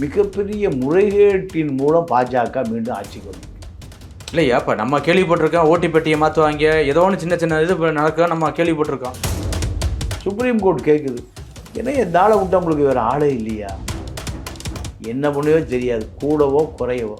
மிகப்பெரிய முறைகேட்டின் மூலம் பாஜக மீண்டும் ஆட்சிக்கு வரும் இல்லையா? இப்போ நம்ம கேள்விப்பட்டிருக்கோம் ஓட்டி பெட்டியை மாற்றுவாங்க ஏதோ ஒன்று சின்ன சின்ன இது நடக்க நம்ம கேள்விப்பட்டிருக்கோம். சுப்ரீம் கோர்ட் கேட்குது ஏன்னா இந்த ஆளை விட்டு உங்களுக்கு வேறு ஆளே இல்லையா? என்ன பண்ணவே தெரியாது. கூடவோ குறையவோ.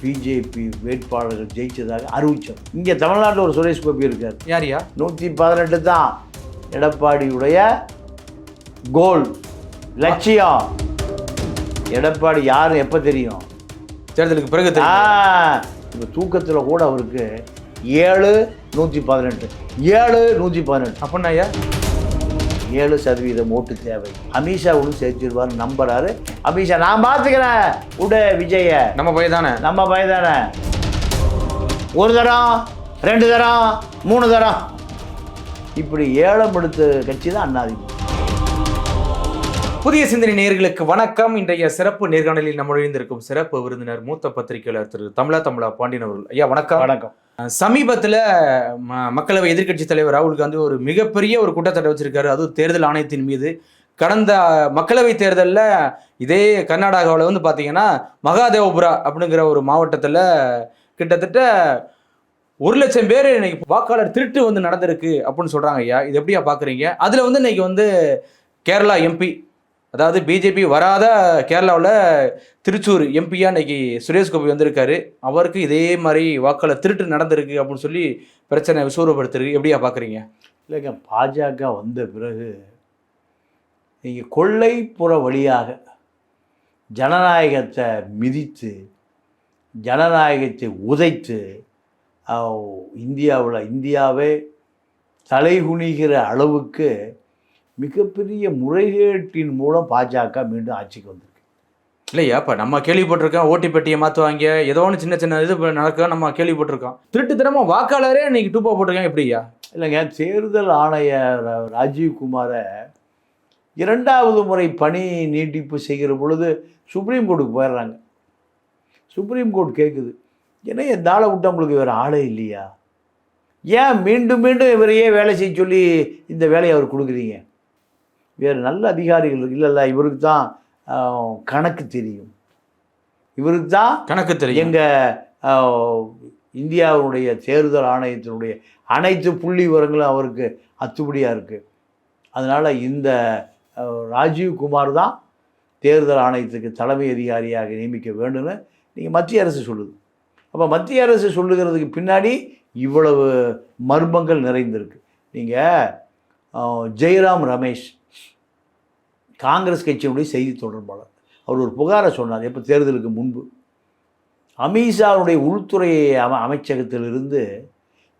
பிஜேபி வேட்பாளர்கள் ஜெயிச்சதாக அறிவிச்சோம். இங்கே தமிழ்நாட்டில் ஒரு சுரேஷ் கோபி இருக்கார். யாரியா நூற்றி பதினெட்டு தான். எடப்பாடியுடைய கோல் லட்சியம். எடப்பாடி யார் எப்போ தெரியும்? தேர்தலுக்கு பிறகு. இப்போ தூக்கத்தில் கூட அவருக்கு ஏழு நூற்றி பதினெட்டு ஏழு நூற்றி பதினெட்டு. அப்படின்னா ஐயா? ஏழு சதவீதம் ஓட்டு தேவை. அமித்ஷா ஒன்று சேர்த்திருவார் நம்புறாரு. அமித்ஷா நான் பார்த்துக்கிறேன் விடு விஜய. நம்ம பையன் தானே? நம்ம பையதானே ஒரு தரம் ரெண்டு தரம் மூணு தரம். இப்படி ஏலம் எடுத்த கட்சி தான் அண்ணாதிமுக. புதிய சிந்தனை நேயர்களுக்கு வணக்கம். இன்றைய சிறப்பு நேர்காணலில் நம்ம இணைந்திருக்கும் சிறப்பு விருந்தினர் மூத்த பத்திரிகையாளர் திரு தமிழா தமிழா பாண்டியன் அவர்கள். ஐயா வணக்கம். வணக்கம். சமீபத்தில் மக்களவை எதிர்க்கட்சி தலைவர் ராகுல் காந்தி ஒரு மிகப்பெரிய ஒரு குற்றச்சாட்டை வச்சிருக்காரு. அதுவும் தேர்தல் ஆணையத்தின் மீது. கடந்த மக்களவை தேர்தலில் இதே கர்நாடகாவில் வந்து பார்த்தீங்கன்னா மகாதேவபுரா அப்படிங்கிற ஒரு மாவட்டத்தில் கிட்டத்தட்ட ஒரு லட்சம் பேர் இன்னைக்கு வாக்காளர் திருட்டு வந்து நடந்திருக்கு அப்படின்னு சொல்கிறாங்க ஐயா. இது எப்படியா பார்க்குறீங்க அதில் வந்து இன்னைக்கு வந்து கேரளா எம்பி அதாவது பிஜேபி வராத கேரளாவில் திருச்சூர் எம்பியா இன்னைக்கு சுரேஷ் கோபி வந்திருக்காரு. அவருக்கு இதே மாதிரி வாக்களை திருட்டு நடந்திருக்கு அப்படின்னு சொல்லி பிரச்சனை விசூரப்படுத்திருக்கு எப்படியா பார்க்குறீங்க இல்லைங்க பாஜக வந்த பிறகு நீங்கள் கொள்ளைப்புற வழியாக ஜனநாயகத்தை மிதித்து ஜனநாயகத்தை உதைத்து இந்தியாவில் இந்தியாவே தலைகுனிகிற அளவுக்கு மிகப்பெரிய முறைகேட்டின் மூலம் பாஜக மீண்டும் ஆட்சிக்கு வந்திருக்கு. இல்லையா இப்போ நம்ம கேள்விப்பட்டிருக்கோம் ஓட்டி பெட்டியை மாற்றுவாங்க ஏதோ ஒன்று சின்ன சின்ன இது நடக்க நம்ம கேள்விப்பட்டிருக்கோம். திருட்டுத்தனமாக வாக்காளரே இன்னைக்கு டூப்பா போட்டிருக்காங்க எப்படியா இல்லைங்க தேர்தல் ஆணையர் ராஜீவ்குமாரை இரண்டாவது முறை பணி நீட்டிப்பு செய்கிற பொழுது சுப்ரீம் கோர்ட்டுக்கு போயிடுறாங்க. சுப்ரீம் கோர்ட் கேட்குது ஏன்னா இந்த ஆளை விட்டு உங்களுக்கு வேறு ஆளே இல்லையா? ஏன் மீண்டும் மீண்டும் இவரையே வேலை செய்ய சொல்லி இந்த வேலையை அவர் கொடுக்குறீங்க? வேறு நல்ல அதிகாரிகள் இருக்கு. இல்ல இல்லை இவருக்கு தான் கணக்கு தெரியும். இவருக்கு தான் கணக்கு தெரியும். எங்கள் இந்தியாவுடைய தேர்தல் ஆணையத்தினுடைய அனைத்து புள்ளி விவரங்களும் அவருக்கு அத்துப்படியாக இருக்குது அதனால் இந்த அஹ், ராஜீவ் குமார் தான் தேர்தல் ஆணையத்துக்கு தலைமை அதிகாரியாக நியமிக்க வேண்டும்னு நீங்கள் மத்திய அரசு சொல்லுது. அப்போ மத்திய அரசு சொல்லுகிறதுக்கு பின்னாடி இவ்வளவு மர்மங்கள் நிறைந்திருக்கு. நீங்கள் ஜெயராம் ரமேஷ் காங்கிரஸ் கட்சியினுடைய செய்தி தொடர்பாளர். அவர் ஒரு புகாரை சொன்னார் எப்போ தேர்தலுக்கு முன்பு. அமித்ஷாவுடைய உள்துறை அம அமைச்சகத்திலிருந்து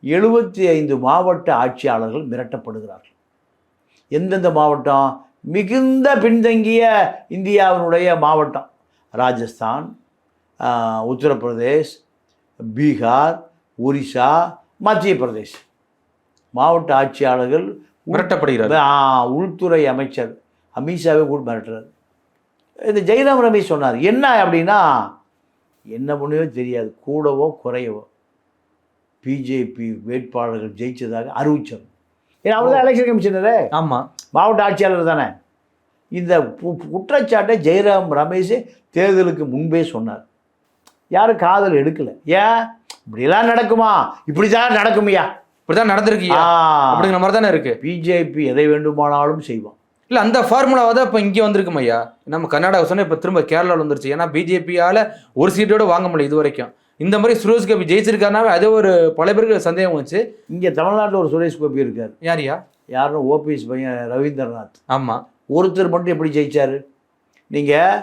எழுபத்தி ஐந்து மாவட்ட ஆட்சியாளர்கள் மிரட்டப்படுகிறார்கள். எந்தெந்த மாவட்டம்? மிகுந்த பின்தங்கிய இந்தியாவினுடைய மாவட்டம். ராஜஸ்தான் உத்தரப்பிரதேஷ் பீகார் ஒரிசா மத்திய பிரதேஷ் மாவட்ட ஆட்சியாளர்கள் மிரட்டப்படுகிறார் உள்துறை அமைச்சர் அமித்ஷாவே கூட மிரட்டுறாரு. இந்த ஜெயராம் ரமேஷ் சொன்னார் என்ன அப்படின்னா என்ன பண்ணுவோ தெரியாது கூடவோ குறையவோ. பிஜேபி வேட்பாளர்கள் ஜெயிச்சதாக அறிவிச்சார் ஏன்னா அவர் தான் எலெக்ஷன் கமிஷனரு. ஆமாம் மாவட்ட ஆட்சியாளர் தானே. இந்த குற்றச்சாட்டை ஜெயராம் ரமேஷ் தேர்தலுக்கு முன்பே சொன்னார். யாரும் காதல் எடுக்கல. ஏன்? இப்படிலாம் நடக்குமா? இப்படி தான் நடக்குமையா இப்படிதான் நடந்திருக்கியா அப்படிங்கிற மாதிரி தானே இருக்கு. பிஜேபி எதை வேண்டுமானாலும் செய்வான். இல்ல அந்த ஃபார்முலாவை தான் இப்போ இங்கே வந்திருக்கும் ஐயா. நம்ம கர்நாடகா சொன்னா இப்போ திரும்ப கேரளாவில் வந்துருச்சு. ஏன்னா பிஜேபியால ஒரு சீட்டோட வாங்க முடியல இது வரைக்கும். இந்த மாதிரி சுரேஷ் கோபி ஜெயிச்சிருக்காருனாவே அதே ஒரு பல பேருக்கு சந்தேகம் வந்துச்சு. இங்கே தமிழ்நாட்டில் ஒரு சுரேஷ் கோபி இருக்கார். யாரியா யாருன்னு ஓபிஎஸ் பையன் ரவீந்திரநாத். ஆமா. ஒருத்தர் மட்டும் எப்படி ஜெயிச்சார்? நீங்கள்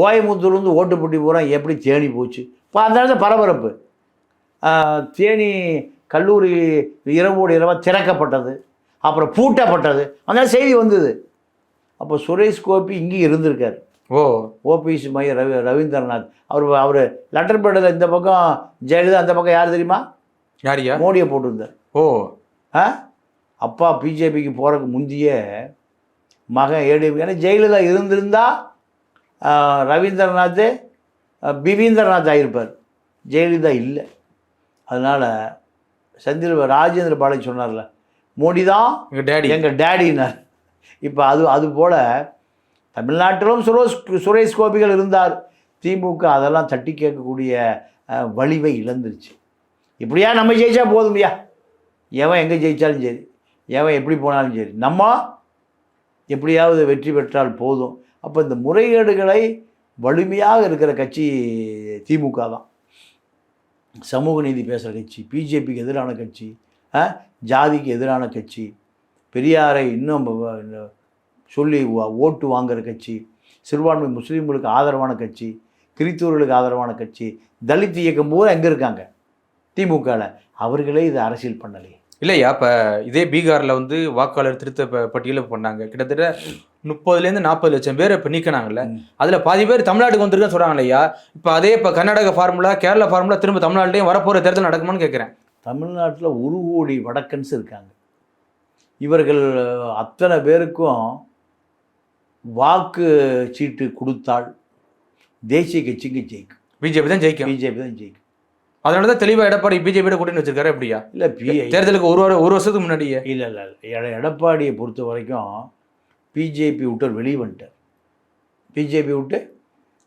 கோயம்புத்தூர்லேருந்து ஓட்டுப்பட்டி பூரா எப்படி தேனி போச்சு? இப்போ அந்த இடத்துல பரபரப்பு. தேனி கல்லூரி இரவோடு இரவாக திறக்கப்பட்டது. அப்புறம் பூட்டப்பட்டது. அந்த செய்தி வந்தது. அப்போ சுரேஷ் கோபி இங்கேயும் இருந்திருக்கார். ஓ. ஓபிஎஸ் மைய ரவி ரவீந்திரநாத். அவர் அவர் லெட்டர் பேடில் இந்த பக்கம் ஜெயலலிதா அந்த பக்கம் யார் தெரியுமா? யாரியா மோடியை போட்டிருந்தார். ஓ. ஆ? அப்பா பிஜேபிக்கு போகிறதுக்கு முந்திய மகன் ஏடிஎம் ஏன்னா ஜெயலலிதா இருந்திருந்தா ரவீந்திரநாத் பிவீந்திரநாத் ஆகியிருப்பார் ஜெயலலிதா இல்லை. அதனால் செந்தில் ராஜேந்திர பாலாஜி சொன்னார்ல மோடி தான் எங்க டேடி. எங்கள் டேடினார் இப்போ அது அது போல் தமிழ்நாட்டிலும் சுரேஷ் சுரேஷ் கோபிகள் இருந்தார். திமுக அதெல்லாம் தட்டி கேட்கக்கூடிய வலிவை இழந்துருச்சு. இப்படியா நம்ம ஜெயிச்சா போதும்யா எவன் எங்கே ஜெயிச்சாலும் சரி. எவன் எப்படி போனாலும் சரி. நம்ம எப்படியாவது வெற்றி பெற்றால் போதும். அப்போ இந்த முறைகேடுகளை வலிமையாக இருக்கிற கட்சி திமுக தான். சமூக நீதி பேசுகிற கட்சி பிஜேபிக்கு எதிரான கட்சி? ஜாதிக்கு எதிரான கட்சி. பெரியாரை இன்னும் சொல்லி ஓட்டு வாங்குற கட்சி. சிறுபான்மை முஸ்லீம்களுக்கு ஆதரவான கட்சி. கிறித்தூர்களுக்கு ஆதரவான கட்சி. தலித் இயக்கம் பூரா எங்கே இருக்காங்க? திமுகவில் அவர்களே இது அரசியல் பண்ணலையே. இல்லையா? இப்போ இதே பீகாரில் வந்து வாக்காளர் திருத்த ப- பட்டியலை பண்ணாங்க கிட்டத்தட்ட முப்பதுலேருந்து நாற்பது லட்சம் பேர் இப்போ நீக்கினாங்கல்ல. அதில் பாதி பேர் தமிழ்நாட்டுக்கு வந்திருக்கேன்னு சொல்கிறாங்க இல்லையா? இப்போ அதே இப்போ கர்நாடக ஃபார்முலா கேரளா ஃபார்முலா திரும்ப தமிழ்நாட்டிலையும் வரப்போகிற தேர்தல் நடக்குமான்னு கேட்குறேன் தமிழ்நாட்டில் ஒரு கோடி வடக்கன்ஸ் இருக்காங்க. இவர்கள் அத்தனை பேருக்கும் வாக்கு சீட்டு கொடுத்தால் தேசிய கட்சிக்கு ஜெயிக்கும். பிஜேபி தான் ஜெயிக்கும். பிஜேபி தான் ஜெயிக்கும். அதனால தான் தெளிவாக எடப்பாடி பிஜேபியோட கூட்டணி வச்சிருக்காரு எப்படியா இல்லை பி தேர்தலுக்கு ஒரு வாரம் ஒரு வருஷத்துக்கு முன்னாடியே. இல்லை இல்லை எட- எடப்பாடியை பொறுத்த வரைக்கும் பிஜேபி விட்டு வெளியே வந்துட்டார். பிஜேபி விட்டு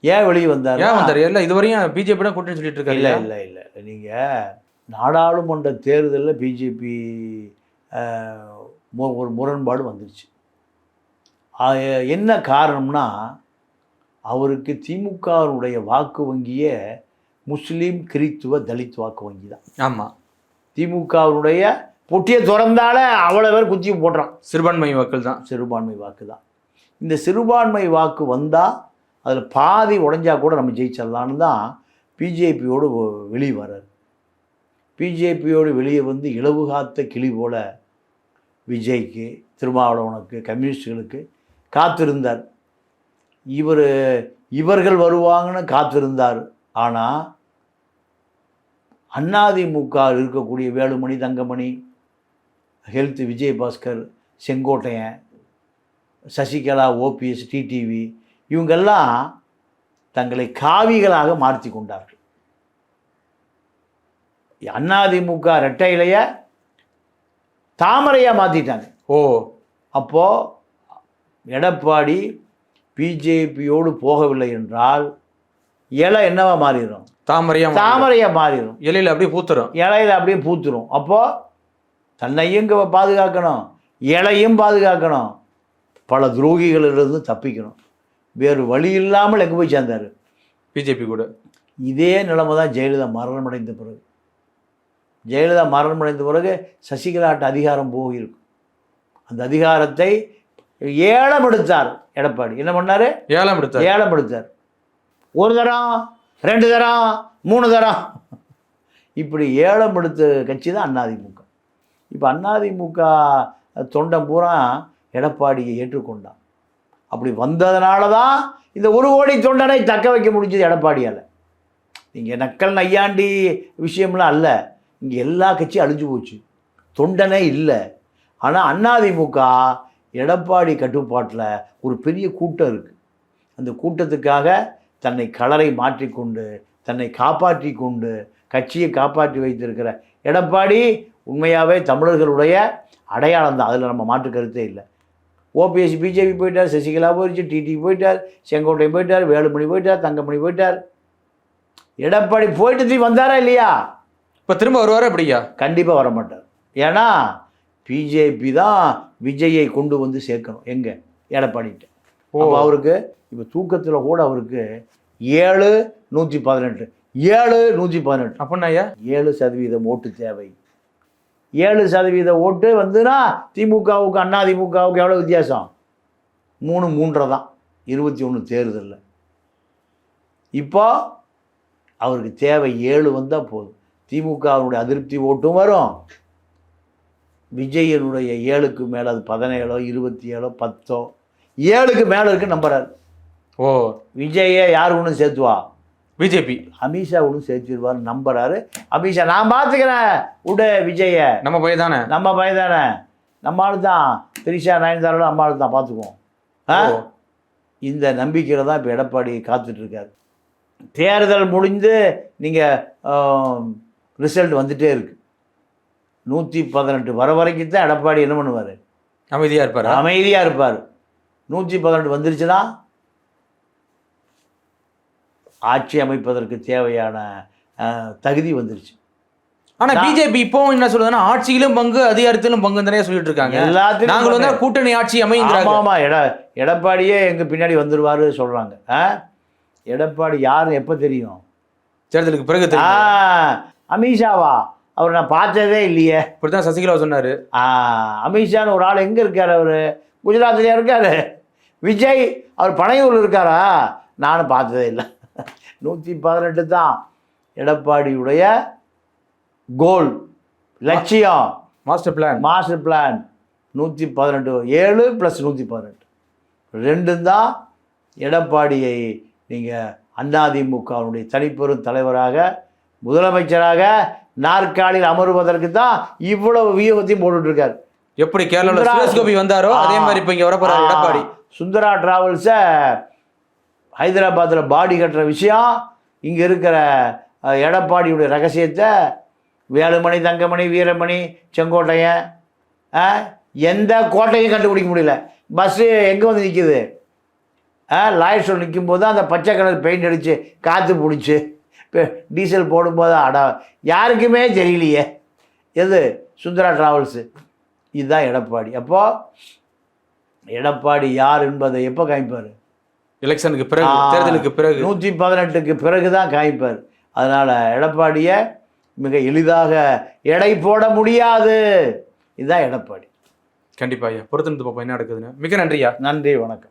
ஏன் வெளியே வந்தார் ஏன் வந்தாரு? இல்ல இதுவரையும் பிஜேபி தான் கூட்டணி சொல்லிட்டு இருக்காரு இல்லை? இல்லை இல்லை. நீங்கள் நாடாளுமன்ற தேர்தலில் பிஜேபி ஒரு முரண்பாடு வந்துருச்சு. ஆஹ், என்ன காரணம்னா அவருக்கு திமுகவுடைய வாக்கு வங்கியே முஸ்லீம் கிறித்துவ தலித் வாக்கு வங்கி தான். ஆமா. திமுகவுடைய பொட்டியை திறந்தாலே அவ்வளோ பேர் குச்சி போடுறான் சிறுபான்மை மக்கள் தான். சிறுபான்மை வாக்கு தான். இந்த சிறுபான்மை வாக்கு வந்தால் அதில் பாதி உடைஞ்சா கூட நம்ம ஜெயிச்சிடலான்னு தான் பிஜேபியோடு வெளியே வர்றார். பிஜேபியோடு வெளியே வந்து இளவு காத்த கிளி போல விஜய்க்கு திருமாவளவனுக்கு கம்யூனிஸ்டுகளுக்கு காத்திருந்தார். இவர் இவர்கள் வருவாங்கன்னு காத்திருந்தார். ஆனால் அண்ணாதிமுக இருக்கக்கூடிய Velumani Thangamani health Vijayabaskar Sengottaiyan Sasikala OPS TTV இவங்கெல்லாம் தங்களை காவிகளாக மாற்றி கொண்டார்கள். அதிமுக ரெட்டை இலைய தாமரையாக மாற்றிட்டாங்க ஓ. அப்போது எடப்பாடி பிஜேபியோடு போகவில்லை என்றால் இலை என்னவா மாறிடும்? தாமரையா மாறிடும். தாமரையாக மாறிடும். இலையில அப்படியே பூத்துரும். இலையில அப்படியே பூத்துரும். அப்போது தன்னையும் இங்க பாதுகாக்கணும் இலையும் பாதுகாக்கணும். பல துரோகிகளிலிருந்து தப்பிக்கணும். வேறு வழி இல்லாமல் எங்கே போய் சேர்ந்தார்? பிஜேபி கூட. இதே நிலைமை தான் ஜெயலலிதா மரணமடைந்த பிறகு. ஜெயலலிதா மரணமடைந்த பிறகு சசிகலாட்ட அதிகாரம் போயிருக்கும் அந்த அதிகாரத்தை ஏலம் எடுத்தார் எடப்பாடி. என்ன பண்ணார்? ஏழாம் எடுத்தார் ஏலம் எடுத்தார் ஒரு தரம் ரெண்டு தரம் மூணு தரம் இப்படி ஏலம் எடுத்த கட்சி தான் அதிமுக இப்போ அதிமுக தொண்டன் பூரா எடப்பாடியை ஏற்றுக்கொண்டான். அப்படி வந்ததுனால தான் இந்த ஒரு கோடி தொண்டனை தக்க வைக்க முடிஞ்சது எடப்பாடியால். இங்கே நக்கல் நையாண்டி விஷயம்லாம் அல்ல. இங்கே எல்லா கட்சியும் அழிஞ்சு போச்சு. தொண்டனே இல்லை. ஆனால் அதிமுக எடப்பாடி கட்டுப்பாட்டில் ஒரு பெரிய கூட்டம் இருக்குது அந்த கூட்டத்துக்காக தன்னை கலரை மாற்றிக்கொண்டு தன்னை காப்பாற்றி கொண்டு கட்சியை காப்பாற்றி வைத்திருக்கிற எடப்பாடி உண்மையாகவே தமிழர்களுடைய அடையாளம் தான். அதில் நம்ம மாற்று கருத்தே இல்லை. ஓபிஎஸ் பிஜேபி போயிட்டார் சசிகலா போயிடுச்சு டிடி போயிட்டார் செங்கோட்டை போயிட்டார் வேலுமணி போயிட்டார் தங்கமணி போயிட்டார். எடப்பாடி போயிட்டு வந்தாரா இல்லையா? இப்ப திரும்ப வருவாரு அப்படியா கண்டிப்பாக வர மாட்டார் ஏன்னா பிஜேபி தான் விஜயை கொண்டு வந்து சேர்க்கணும். எங்கே? எடப்பாடிட்டு ஓ. அப்போ அவருக்கு இப்போ தூக்கத்தில் கூட அவருக்கு ஏழு நூற்றி பதினெட்டு. ஏழு நூற்றி பதினெட்டு. அப்படின்னா ஐயா? ஏழு சதவீதம் ஓட்டு தேவை. ஏழு சதவீத ஓட்டு வந்துன்னா திமுகவுக்கு அண்ணா திமுகவுக்கு எவ்வளோ வித்தியாசம்? மூணு மூன்றரை தான். இருபத்தி ஒன்று தேர்தலில். இப்போ அவருக்கு தேவை ஏழு வந்தால் போதும். திமுகவுடைய அதிருப்தி ஓட்டும் வரும். விஜயனுடைய ஏழுக்கு மேலே அது பதினேழோ இருபத்தி ஏழோ பத்தோ ஏழுக்கு மேலே இருக்கு நம்புறாரு. ஓ. விஜயை யார் ஒன்றும் சேர்த்துவா? பிஜேபி. அமித்ஷா ஒன்றும் சேர்த்துருவார் நம்புறாரு. அமித்ஷா நான் பார்த்துக்கிறேன் விடு விஜய நம்ம பையன் தானே? நம்ம பையன் தானே? நம்ம ஆளு தான். திரிஷா நயன்தாரோட நம்ம ஆளு தான். பார்த்துக்குவோம் ஆ. இந்த நம்பிக்கையில் தான் இப்போ எடப்பாடி காத்துட்ருக்காரு தேர்தல் முடிந்து நீங்கள் ரிசல்ட் வந்துட்டே இருக்கு. நூற்றி பதினெட்டு வர வரைக்கும் தான் எடப்பாடி என்ன பண்ணுவார்? அமைதியா இருப்பாரு? அமைதியாக இருப்பார். நூற்றி பதினெட்டு வந்துருச்சுன்னா ஆட்சி அமைப்பதற்கு தேவையான தகுதி வந்துருச்சு. ஆனா பிஜேபி இப்போ என்ன சொல்லுதுன்னா ஆட்சியிலும் பங்கு அதிகாரத்திலும் பங்கு நிறைய சொல்லிட்டு இருக்காங்க எல்லாத்தையும் நாங்கள் வந்து. கூட்டணி ஆட்சி அமைங்கிறாங்க ஆமா ஆமா எட எடப்பாடியே எங்க பின்னாடி வந்துருவாரு சொல்றாங்க. ஆ? எடப்பாடி யாரு எப்ப தெரியும்? தேர்தலுக்கு பிறகு அமித்ஷாவா? அவர் நான் பார்த்ததே இல்லையே. இப்படித்தான் சசிகலா சொன்னாரு. ஆ, அமித்ஷான்னு ஒரு ஆள் எங்க இருக்காரு அவரு? குஜராத்லயா இருக்காரு? விஜய் அவர் பனையூர்ல இருக்காரா? நானும் பார்த்ததே இல்லை. நூற்றி பதினெட்டு தான் எடப்பாடியுடைய கோல் லட்சியம். மாஸ்டர் பிளான் மாஸ்டர் பிளான் நூற்றி பதினெட்டு ஏழு ப்ளஸ் நூற்றி பதினெட்டு. ரெண்டும் தான் எடப்பாடியை நீங்கள் அதிமுகவுடைய தனிப்பெரும் தலைவராக முதலமைச்சராக நாற்காலியில் அமருவதற்கு தான் இவ்வளவு வியூகத்தையும் போட்டுட்டு இருக்காரு எப்படி கேரளாவில் சுரேஷ் கோபி வந்தாரோ அதே மாதிரி இப்போ இங்க வரப்போறாரு எடப்பாடி. சுந்தரா டிராவல்ஸை ஹைதராபாத்தில் பாடி கட்டுற விஷயம் இங்கே இருக்கிற எடப்பாடியுடைய ரகசியத்தை வேலுமணி தங்கமணி வீரமணி செங்கோட்டையன் எந்த கோட்டையும் கண்டுபிடிக்க முடியல. பஸ்ஸு எங்கே வந்து நிற்குது லாயர் ஷோ நிற்கும் போது அந்த பச்சை கலர் பெயிண்ட் அடித்து காற்று பிடிச்சி. டீசல் போடும்போது அட யாருக்குமே தெரியலையே. எது? சுந்தரா டிராவல்ஸு. இதுதான் எடப்பாடி. அப்போ எடப்பாடி யார் என்பதை எப்போ காமிப்பார்? எலெக்ஷனுக்கு பிறகு. தேர்தலுக்கு பிறகு. நூற்றி பதினெட்டுக்கு பிறகு தான் காமிப்பார். அதனால் எடப்பாடியை மிக எளிதாக எடை போட முடியாது. இதுதான் எடப்பாடி. கண்டிப்பா ஐயா. பொறுத்திருந்து பார்ப்போம் என்ன நடக்குதுன்னு. மிக நன்றியா? நன்றி வணக்கம்.